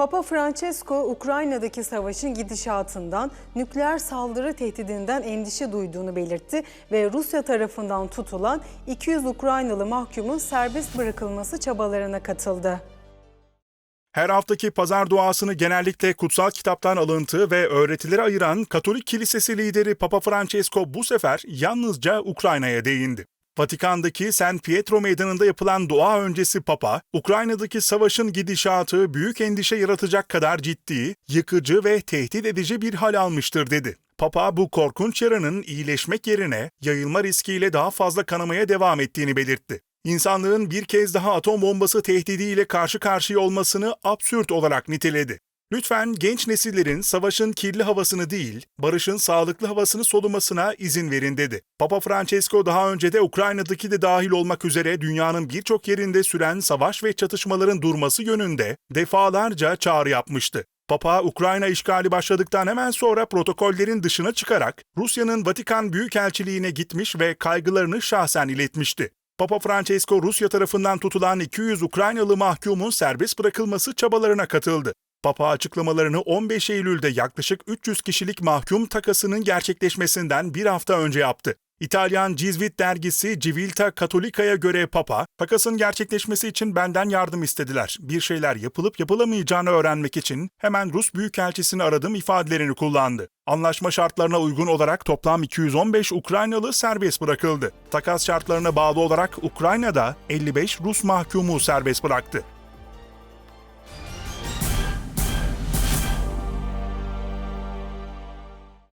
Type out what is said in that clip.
Papa Francesco, Ukrayna'daki savaşın gidişatından, nükleer saldırı tehdidinden endişe duyduğunu belirtti ve Rusya tarafından tutulan 200 Ukraynalı mahkumun serbest bırakılması çabalarına katıldı. Her haftaki pazar duasını genellikle kutsal kitaptan alıntı ve öğretilere ayıran Katolik Kilisesi lideri Papa Francesco bu sefer yalnızca Ukrayna'ya değindi. Vatikan'daki San Pietro Meydanı'nda yapılan dua öncesi Papa, Ukrayna'daki savaşın gidişatı büyük endişe yaratacak kadar ciddi, yıkıcı ve tehdit edici bir hal almıştır dedi. Papa bu korkunç yaranın iyileşmek yerine yayılma riskiyle daha fazla kanamaya devam ettiğini belirtti. İnsanlığın bir kez daha atom bombası tehdidiyle karşı karşıya olmasını absürt olarak niteledi. Lütfen genç nesillerin savaşın kirli havasını değil, barışın sağlıklı havasını solumasına izin verin dedi. Papa Francesco daha önce de Ukrayna'daki de dahil olmak üzere dünyanın birçok yerinde süren savaş ve çatışmaların durması yönünde defalarca çağrı yapmıştı. Papa, Ukrayna işgali başladıktan hemen sonra protokollerin dışına çıkarak Rusya'nın Vatikan Büyükelçiliğine gitmiş ve kaygılarını şahsen iletmişti. Papa Francesco Rusya tarafından tutulan 200 Ukraynalı mahkumun serbest bırakılması çabalarına katıldı. Papa açıklamalarını 15 Eylül'de yaklaşık 300 kişilik mahkum takasının gerçekleşmesinden bir hafta önce yaptı. İtalyan Cizvit dergisi Civilta Catholica'ya göre Papa, takasın gerçekleşmesi için benden yardım istediler. Bir şeyler yapılıp yapılamayacağını öğrenmek için hemen Rus Büyükelçisini aradım ifadelerini kullandı. Anlaşma şartlarına uygun olarak toplam 215 Ukraynalı serbest bırakıldı. Takas şartlarına bağlı olarak Ukrayna'da 55 Rus mahkumu serbest bıraktı.